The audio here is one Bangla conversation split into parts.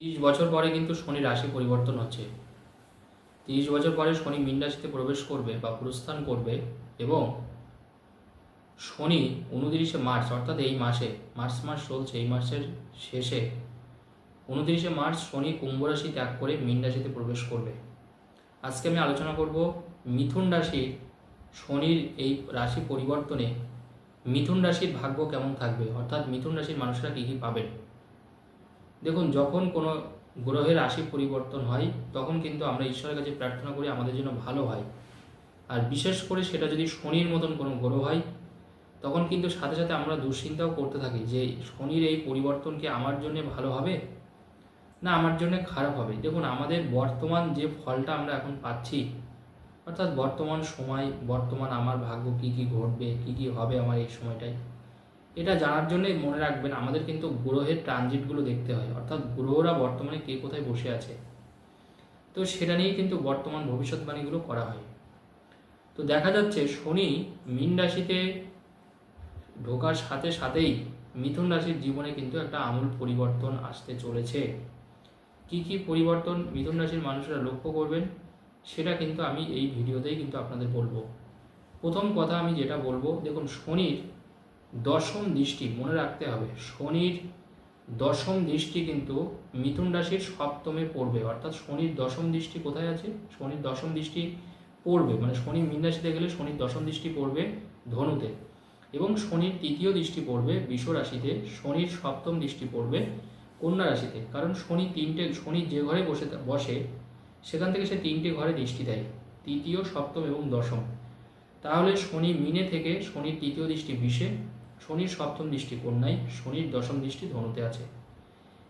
তিরিশ বছর পরে কিন্তু শনি রাশি পরিবর্তন হচ্ছে। তিরিশ বছর পরে শনি মীন রাশিতে প্রবেশ করবে বা প্রস্থান করবে এবং শনি উনতিরিশে মার্চ, অর্থাৎ এই মাসে, মার্চ মাস চলছে, এই মাসের শেষে উনতিরিশে মার্চ শনি কুম্ভ রাশি ত্যাগ করে মীন রাশিতে প্রবেশ করবে। আজকে আমি আলোচনা করব মিথুন রাশির শনির এই রাশি পরিবর্তনে মিথুন রাশির ভাগ্য কেমন থাকবে? অর্থাৎ মিথুন রাশির মানুষরা কী কী পাবেন? দেখুন, যখন কোনো গ্রহের রাশি পরিবর্তন হয়, তখন কিন্তু আমরা ঈশ্বরের কাছে প্রার্থনা করি আমাদের জন্য ভালো হয়। আর বিশেষ করে সেটা যদি শনির মতন কোনো গ্রহ হয়, তখন কিন্তু সাথে সাথে আমরা দুশ্চিন্তাও করতে থাকি যে শনির এই পরিবর্তন কি আমার জন্য ভালো হবে, না আমার জন্য খারাপ হবে? দেখুন, আমাদের বর্তমান যে ফলটা আমরা এখন পাচ্ছি, অর্থাৎ বর্তমান সময়, বর্তমান আমার ভাগ্য কি কি ঘটবে, কি কি হবে আমার এই সময়টায় এটা জানার জন্যই মনে রাখবেন, আমাদের কিন্তু গ্রহের ট্রানজিটগুলো দেখতে হয়। অর্থাৎ গ্রহরা বর্তমানে কে কোথায় বসে আছে। তো সেটা নিয়েই কিন্তু বর্তমান ভবিষ্যৎবাণীগুলো করা হয়। তো দেখা যাচ্ছে, শনি মীন রাশিতে ঢোকার সাথে সাথেই মিথুন রাশির জীবনে কিন্তু একটা আমূল পরিবর্তন আসতে চলেছে। কি কি পরিবর্তন মিথুন রাশির মানুষরা লক্ষ্য করবেন, সেটা কিন্তু আমি এই ভিডিওতেই কিন্তু আপনাদের বলব। প্রথম কথা আমি যেটা বলব, দেখুন শনির দশম দৃষ্টি মনে রাখতে হবে। শনির দশম দৃষ্টি কিন্তু মিথুন রাশির সপ্তমে পড়বে। অর্থাৎ শনির দশম দৃষ্টি কোথায় আছে? শনির দশম দৃষ্টি পড়বে। মানে শনি মীন রাশিতে গেলে শনির দশম দৃষ্টি পড়বে ধনুতে। এবং শনির তৃতীয় দৃষ্টি পড়বে বিষ রাশিতে। শনির সপ্তম দৃষ্টি পড়বে কন্যা রাশিতে। কারণ শনি তিনটে, শনি যে ঘরে বসে বসে, সেখান থেকে সে তিনটে ঘরে দৃষ্টি দেয়। তৃতীয়, সপ্তম এবং দশম। তাহলে শনি মিনে থেকে শনির তৃতীয় দৃষ্টি বিষে শনির সপ্তম দৃষ্টি কন্যায় শনির দশম দৃষ্টি ধনুতে আছে।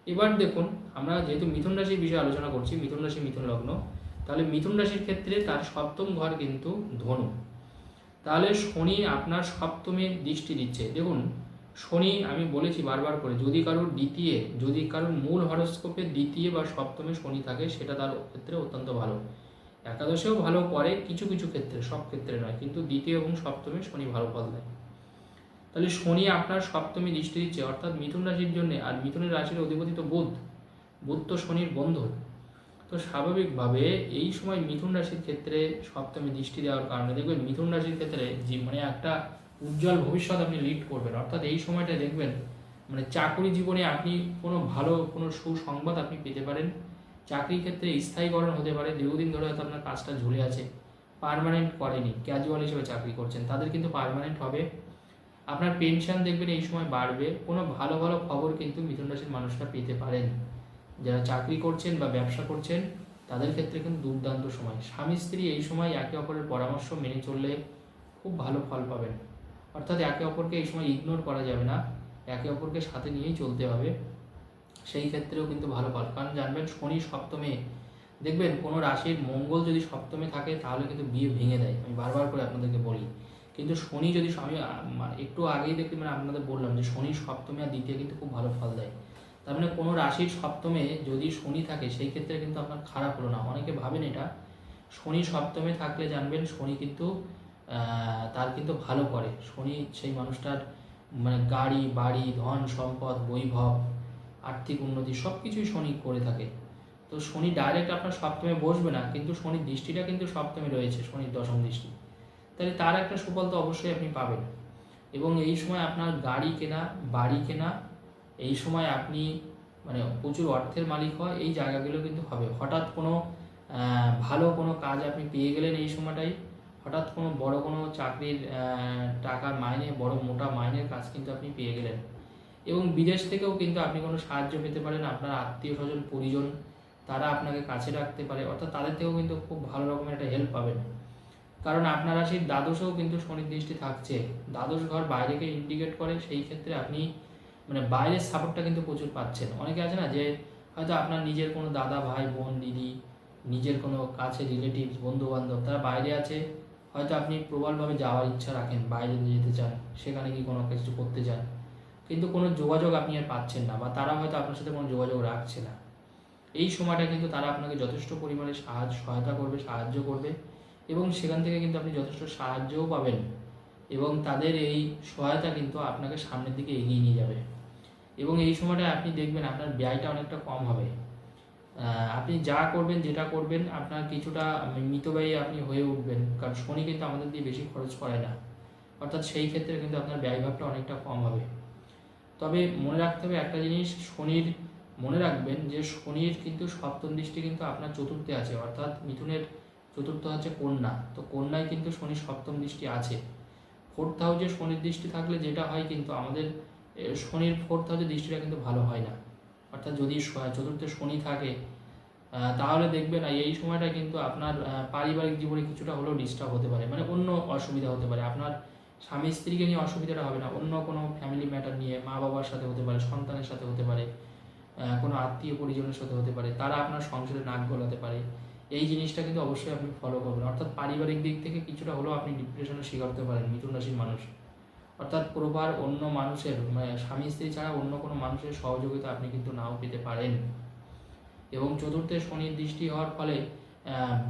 এবার দেখুন, আমরা যেহেতু মিথুন রাশির বিষয়ে আলোচনা করছি, মিথুন রাশি, মিথুন লগ্ন, তাহলে মিথুন রাশির ক্ষেত্রে তার সপ্তম ঘর কিন্তু ধনু। তাহলে শনি আপনার সপ্তমে দৃষ্টি দিচ্ছে। দেখুন, শনি আমি বলেছি বারবার করে, যদি কারোর দ্বিতীয়, যদি কারোর মূল হরস্কোপে দ্বিতীয় বা সপ্তমে শনি থাকে, সেটা তার ক্ষেত্রে অত্যন্ত ভালো। একাদশেও ভালো করে কিছু কিছু ক্ষেত্রে, সব ক্ষেত্রে নয়, কিন্তু দ্বিতীয় এবং সপ্তমে শনি ভালো ফল দেয় তাহলে শনি আপনার সপ্তমী দৃষ্টি দিচ্ছে, অর্থাৎ মিথুন রাশির জন্য, আর মিথুনের রাশির অধিপতি তো বুধ। বুধ তো শনির বন্ধু। তো স্বাভাবিকভাবে এই সময় মিথুন রাশির ক্ষেত্রে সপ্তমী দৃষ্টি দেওয়ার কারণে দেখবেন মিথুন রাশির ক্ষেত্রে যে মানে একটা উজ্জ্বল ভবিষ্যৎ আপনি লিড করবেন। অর্থাৎ এই সময়টা দেখবেন মানে চাকরি জীবনে আপনি কোনো ভালো, কোনো সুসংবাদ আপনি পেতে পারেন। চাকরির ক্ষেত্রে স্থায়ীকরণ হতে পারে। দীর্ঘদিন ধরে হয়তো আপনার কাজটা ঝুলে আছে। পার্মানেন্ট করেনি। ক্যাজুয়াল হিসেবে চাকরি করছেন। তাদের কিন্তু পারমানেন্ট হবে। আপনার পেনশন দেখবেন এই সময় বাড়বে। কোনো ভালো ভালো খবর কিন্তু মিথুন রাশির মানুষরা পেতে পারেন। যারা চাকরি করছেন বা ব্যবসা করছেন, তাদের ক্ষেত্রে কিন্তু দুর্দান্ত সময়। স্বামী, স্ত্রী এই সময় একে অপরের পরামর্শ মেনে চললে খুব ভালো ফল পাবেন। অর্থাৎ একে অপরকে এই সময় ইগনোর করা যাবে না। একে অপরকে সাথে নিয়েই চলতে হবে। সেই ক্ষেত্রেও কিন্তু ভালো ফল। কারণ জানবেন শনি সপ্তমে, দেখবেন কোনো রাশির মঙ্গল যদি সপ্তমে থাকে, তাহলে কিন্তু বিয়ে ভেঙে দেয়। আমি বারবার করে আপনাদেরকে বলি। কিন্তু শনি যদি আমি মানে একটু আগেই দেখতে মানে আপনাদের বললাম যে শনি সপ্তমে আর দ্বিতীয় কিন্তু খুব ভালো ফল দেয়। তার মানে কোনো রাশির সপ্তমে যদি শনি থাকে, সেই ক্ষেত্রে কিন্তু আপনার খারাপ হলো না। অনেকে ভাবেন এটা। শনি সপ্তমে থাকলে জানবেন, শনি কিন্তু তার কিন্তু ভালো করে। শনি সেই মানুষটার মানে গাড়ি, বাড়ি, ধন, সম্পদ, বৈভব, আর্থিক উন্নতি সব কিছুই শনি করে থাকে। তো শনি ডাইরেক্ট আপনার সপ্তমে বসবে না, কিন্তু শনির দৃষ্টিটা কিন্তু সপ্তমে রয়েছে, শনির দশম দৃষ্টি। তাহলে তার একটা সুফল তো অবশ্যই আপনি পাবেন। এবং এই সময় আপনার গাড়ি কেনা, বাড়ি কেনা, এই সময় আপনি মানে প্রচুর অর্থের মালিক হয় এই জায়গাগুলো কিন্তু হবে। হঠাৎ কোনো ভালো কোনো কাজ আপনি পেয়ে গেলেন এই সময়টাই হঠাৎ কোনো বড় কোনো চাকরির টাকার মাইনে, বড় মোটা মাইনের কাজ কিন্তু আপনি পেয়ে গেলেন। এবং বিদেশ থেকেও কিন্তু আপনি কোনো সাহায্য পেতে পারেন, আপনার আত্মীয় স্বজন, পরিজন, তারা আপনাকে কাছে রাখতে পারে, অর্থাৎ তাদের থেকেও কিন্তু খুব ভালো রকমের একটা হেল্প পাবেন। কারণ আপনার রাশির দ্বাদশেও কিন্তু শনির দৃষ্টি থাকছে। দ্বাদশ ঘর বাইরেকে ইন্ডিকেট করে, সেই ক্ষেত্রে আপনি মানে বাইরের সাপোর্টটা কিন্তু প্রচুর পাচ্ছেন। অনেকে আছে না যে হয়তো আপনার নিজের কোনো দাদা, ভাই, বোন, দিদি, নিজের কোনো কাছে রিলেটিভস বন্ধু বান্ধব তারা বাইরে আছে, হয়তো আপনি প্রবলভাবে যাওয়ার ইচ্ছা রাখেন, বাইরে যেতে চান, সেখানে কি কোনো কিছু করতে চান। কিন্তু কোনো যোগাযোগ আপনি আর পাচ্ছেন না বা তারা হয়তো আপনার সাথে কোনো যোগাযোগ রাখছে না। এই সময়টা কিন্তু তারা আপনাকে যথেষ্ট পরিমাণে সাহায্য, সহায়তা করবে, সাহায্য করবে। এবং সেখান থেকে কিন্তু আপনি যথেষ্ট সাহায্যও পাবেন এবং তাদের এই সহায়তা কিন্তু আপনাকে সামনের দিকে এগিয়ে নিয়ে যাবে। এবং এই সময়টা আপনি দেখবেন আপনার ব্যয়টা অনেকটা কম হবে। আপনি যা করবেন, যেটা করবেন, আপনার কিছুটা মিতব্যয়ী আপনি হয়ে উঠবেন। কারণ শনি কিন্তু আমাদের দিয়ে বেশি খরচ করে না। অর্থাৎ সেই ক্ষেত্রে কিন্তু আপনার ব্যয়ভাবটা অনেকটা কম হবে। তবে মনে রাখতে হবে একটা জিনিস, শনির, মনে রাখবেন যে শনির কিন্তু সপ্তম দৃষ্টি কিন্তু আপনার চতুর্থে আছে। অর্থাৎ মিথুনের চতুর্থ হচ্ছে কন্যা। তো কন্যায় কিন্তু শনির সপ্তম দৃষ্টি আছে। ফোর্থ হাউসে শনির দৃষ্টি থাকলে যেটা হয় কিন্তু আমাদের শনির ফোর্থ হাউসের দৃষ্টিটা কিন্তু ভালো হয় না। অর্থাৎ যদি চতুর্থে শনি থাকে তাহলে দেখবেন এই সময়টা কিন্তু আপনার পারিবারিক জীবনে কিছুটা হলেও ডিস্টার্ব হতে পারে। মানে অন্য অসুবিধা হতে পারে। আপনার স্বামী স্ত্রীকে নিয়ে অসুবিধাটা হবে না। অন্য কোনো ফ্যামিলি ম্যাটার নিয়ে মা বাবার সাথে হতে পারে, সন্তানের সাথে হতে পারে কোনো আত্মীয় পরিজনের সাথে হতে পারে, তারা আপনার সংসারে নাক গলাতে পারে। এই জিনিসটা কিন্তু অবশ্যই আপনি ফলো করবেন। অর্থাৎ পারিবারিক দিক থেকে কিছুটা হলেও আপনি ডিপ্রেশনের শিকার হতে পারেন মিথুন রাশির মানুষ। অর্থাৎ প্রবার অন্য মানুষের মানে স্বামী, স্ত্রী ছাড়া অন্য কোনো মানুষের সহযোগিতা আপনি কিন্তু নাও পেতে পারেন। এবং চতুর্থে শনির দৃষ্টি হওয়ার ফলে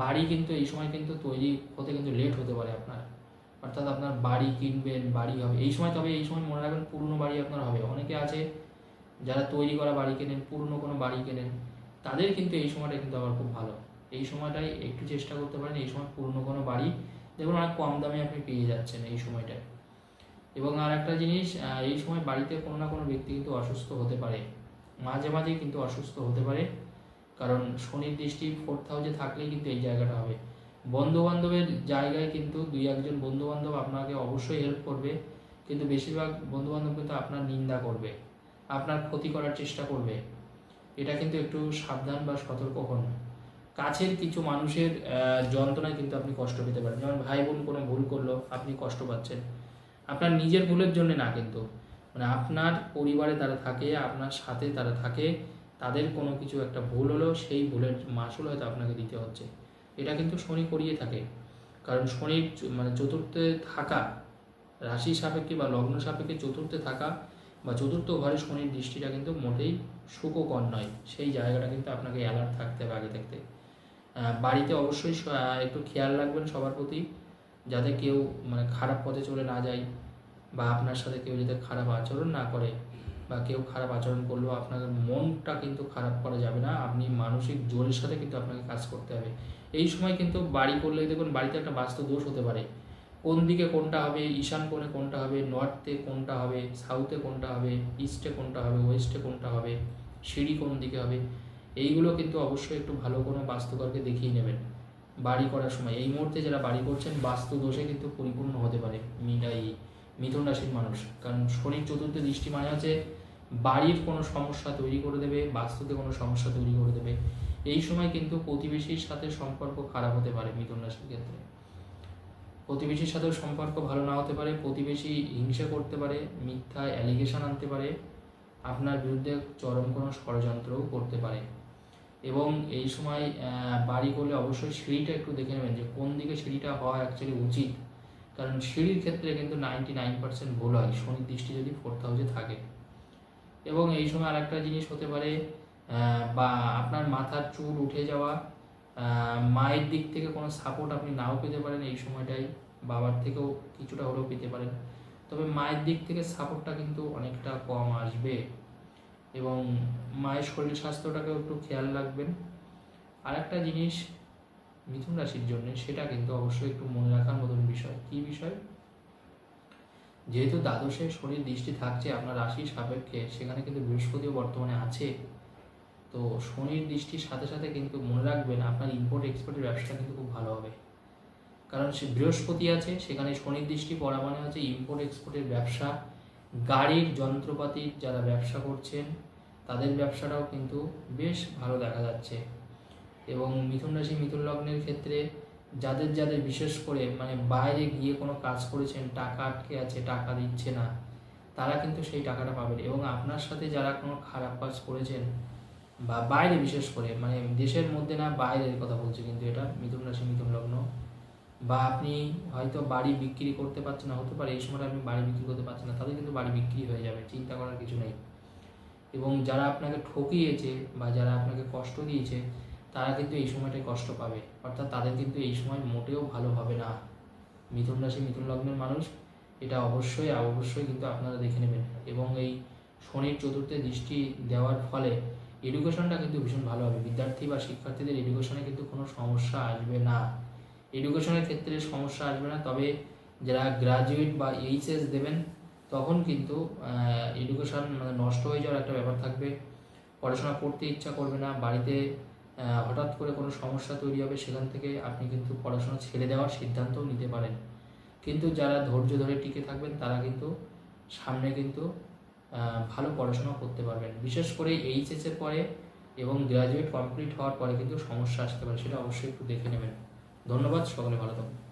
বাড়ি কিন্তু এই সময় কিন্তু তৈরি হতে কিন্তু লেট হতে পারে আপনার। অর্থাৎ আপনার বাড়ি কিনবেন, বাড়ি হবে, এই সময় তবে এই সময় মনে রাখবেন পুরনো বাড়ি আপনার হবে। অনেকে আছে যারা তৈরি করা বাড়ি কেনেন, পুরনো কোনো বাড়ি কেনেন, তাদের কিন্তু এই সময়টা কিন্তু আবার খুব ভালো। এই সময়টাই একটু চেষ্টা করতে পারেন, এই সময় পুরনো কোনো বাড়ি দেখুন অনেক কম দামে আপনি পেয়ে যাচ্ছেন এই সময়টায়। এবং আর একটা জিনিস এই সময় বাড়িতে কোনো না কোনো ব্যক্তি কিন্তু অসুস্থ হতে পারে। মাঝে মাঝে কিন্তু অসুস্থ হতে পারে। কারণ শনির দৃষ্টি ফোর্থ হাউসে থাকলেই কিন্তু এই জায়গাটা হবে। বন্ধু বান্ধবের জায়গায় কিন্তু দুই একজন বন্ধু বান্ধব আপনাকে অবশ্যই হেল্প করবে। কিন্তু বেশিরভাগ বন্ধু বান্ধব কিন্তু আপনার নিন্দা করবে। আপনার ক্ষতি করার চেষ্টা করবে। এটা কিন্তু একটু সাবধান বা সতর্ক হন। কাছের কিছু মানুষের যন্ত্রণায় কিন্তু আপনি কষ্ট পেতে পারেন। যেমন ভাই বোন কোনো ভুল করল, আপনি কষ্ট পাচ্ছেন। আপনার নিজের ভুলের জন্য না কিন্তু। মানে আপনার পরিবারে তারা থাকে, আপনার সাথে তারা থাকে, তাদের কোনো কিছু একটা ভুল হলো, সেই ভুলের মাসুল হয়তো আপনাকে দিতে হচ্ছে। এটা কিন্তু শনি করিয়ে থাকে। কারণ শনির মানে চতুর্থে থাকা, রাশি সাপেক্ষে বা লগ্ন সাপেক্ষে চতুর্থে থাকা বা চতুর্থ ঘরে শনির দৃষ্টিটা কিন্তু মোটেই সুখকর নয়। সেই জায়গাটা কিন্তু আপনাকে অ্যালার্ট থাকতে হবে আগে থাকতে। বাড়িতে অবশ্যই একটু খেয়াল রাখবেন সবার প্রতি, যাতে কেউ মানে খারাপ পথে চলে না যায় বা আপনার সাথে কেউ যাতে খারাপ আচরণ না করে বা কেউ খারাপ আচরণ করলেও আপনার মনটা কিন্তু খারাপ করা যাবে না। আপনি মানসিক জোরের সাথে কিন্তু আপনাকে কাজ করতে হবে। এই সময় কিন্তু বাড়ি করলে, দেখুন বাড়িতে একটা বাস্তু দোষ হতে পারে। কোন দিকে কোনটা হবে, ঈশান কোণে কোনটা হবে, নর্থে কোনটা হবে, সাউথে কোনটা হবে, ইস্টে কোনটা হবে, ওয়েস্টে কোনটা হবে, সিঁড়ি কোন দিকে হবে এইগুলো কিন্তু অবশ্যই একটু ভালো কোনো বাস্তুকরকে দেখিয়ে নেবেন। বাড়ি করার সময়, এই মুহূর্তে যারা বাড়ি করছেন, বাস্তু দোষে কিন্তু পরিপূর্ণ হতে পারে মিটাই মিথুন রাশির মানুষ। কারণ শনির চতুর্থ দৃষ্টি মানে হচ্ছে বাড়ির কোনো সমস্যা তৈরি করে দেবে, বাস্তুতে কোনো সমস্যা তৈরি করে দেবে। এই সময় কিন্তু প্রতিবেশীর সাথে সম্পর্ক খারাপ হতে পারে মিথুন রাশির ক্ষেত্রে। প্রতিবেশীর সাথেও সম্পর্ক ভালো না হতে পারে, প্রতিবেশী হিংসা করতে পারে, মিথ্যা অ্যালিগেশন আনতে পারে, আপনার বিরুদ্ধে চরম কোনো ষড়যন্ত্রও করতে পারে। এবং এই সময় বাড়ি করলে অবশ্যই সিঁড়িটা একটু দেখে নেবেন যে কোন দিকে সিঁড়িটা হওয়া অ্যাকচুয়ালি উচিত। কারণ সিঁড়ির ক্ষেত্রে কিন্তু নাইনটি নাইন পার্সেন্ট ভুল হয় শনির দৃষ্টি যদি ফোর্থ হাউসে থাকে। এবং এই সময় আরেকটা জিনিস হতে পারে বা আপনার মাথার চুল উঠে যাওয়া মায়ের দিক থেকে কোনো সাপোর্ট আপনি নাও পেতে পারেন এই সময়টাই বাবার থেকেও কিছুটা হলেও পেতে পারেন। তবে মায়ের দিক থেকে সাপোর্টটা কিন্তু অনেকটা কম আসবে। এবং মায়ের শরীর স্বাস্থ্যটাকেও একটু খেয়াল রাখবেন। আর একটা জিনিস মিথুন রাশির জন্য, সেটা কিন্তু অবশ্যই একটু মনে রাখার মতন বিষয়। কি বিষয়? যেহেতু দ্বাদশে শনির দৃষ্টি থাকছে আপনার রাশির সাপেক্ষে, সেখানে কিন্তু বৃহস্পতিও বর্তমানে আছে। তো শনির দৃষ্টির সাথে সাথে কিন্তু মনে রাখবেন আপনার ইম্পোর্ট এক্সপোর্টের ব্যবসাটা কিন্তু খুব ভালো হবে। কারণ সে বৃহস্পতি আছে, সেখানে শনির দৃষ্টি পড়া মানে হচ্ছে ইম্পোর্ট এক্সপোর্টের ব্যবসা। গাড়ির যন্ত্রপাতির যারা ব্যবসা করছেন, তাদের ব্যবসাটাও কিন্তু বেশ ভালো দেখা যাচ্ছে। এবং মিথুন রাশি, মিথুন লগ্নের ক্ষেত্রে যাদের যাদের বিশেষ করে মানে বাইরে গিয়ে কোনো কাজ করেছেন, টাকা আটকে আছে, টাকা দিচ্ছে না, তারা কিন্তু সেই টাকাটা পাবেন। এবং আপনার সাথে যারা কোনো খারাপ কাজ করেছেন বা বাইরে বিশেষ করে মানে দেশের মধ্যে না, বাইরের কথা বলছি কিন্তু এটা মিথুন রাশি, মিথুন লগ্ন বা আপনি হয়তো বাড়ি বিক্রি করতে পারছেন না, হতে পারে এই সময় আপনি বাড়ি বিক্রি করতে পারছেন না তাদের কিন্তু বাড়ি বিক্রি হয়ে যাবে, চিন্তা করার কিছু নেই। এবং যারা আপনাকে ঠকিয়েছে বা যারা আপনাকে কষ্ট দিয়েছে, তারা কিন্তু এই সময়টায় কষ্ট পাবে। অর্থাৎ তাদের কিন্তু এই সময় মোটেও ভালো হবে না। মিথুন রাশি, মিথুন লগ্নের মানুষ, এটা অবশ্যই অবশ্যই কিন্তু আপনারা দেখে নেবেন। এবং এই শনির চতুর্থে দৃষ্টি দেওয়ার ফলে এডুকেশনটা কিন্তু ভীষণ ভালো হবে। বিদ্যার্থী বা শিক্ষার্থীদের এডুকেশনে কিন্তু কোনো সমস্যা আসবে না। এডুকেশনের ক্ষেত্রে সমস্যা আসবে না। তবে যারা গ্রাজুয়েট বা এইচএস দেবেন, তখন কিন্তু এডুকেশন মানে নষ্ট হয়ে যাওয়ার একটা ব্যাপার থাকবে। পড়াশোনা করতে ইচ্ছা করবে না, বাড়িতে হঠাৎ করে কোনো সমস্যা তৈরি হবে, সেখান থেকে আপনি কিন্তু পড়াশোনা ছেড়ে দেওয়ার সিদ্ধান্তও নিতে পারেন। কিন্তু যারা ধৈর্য ধরে টিকে থাকবেন, তারা কিন্তু সামনে কিন্তু ভালো পড়াশোনা করতে পারবেন। বিশেষ করে এইচএস এর পরে এবং গ্রাজুয়েট কমপ্লিট হওয়ার পরে কিন্তু সমস্যা আসতে পারে, সেটা অবশ্যই একটু দেখে নেবেন। ধন্যবাদ সকলে ভালো থাকুন।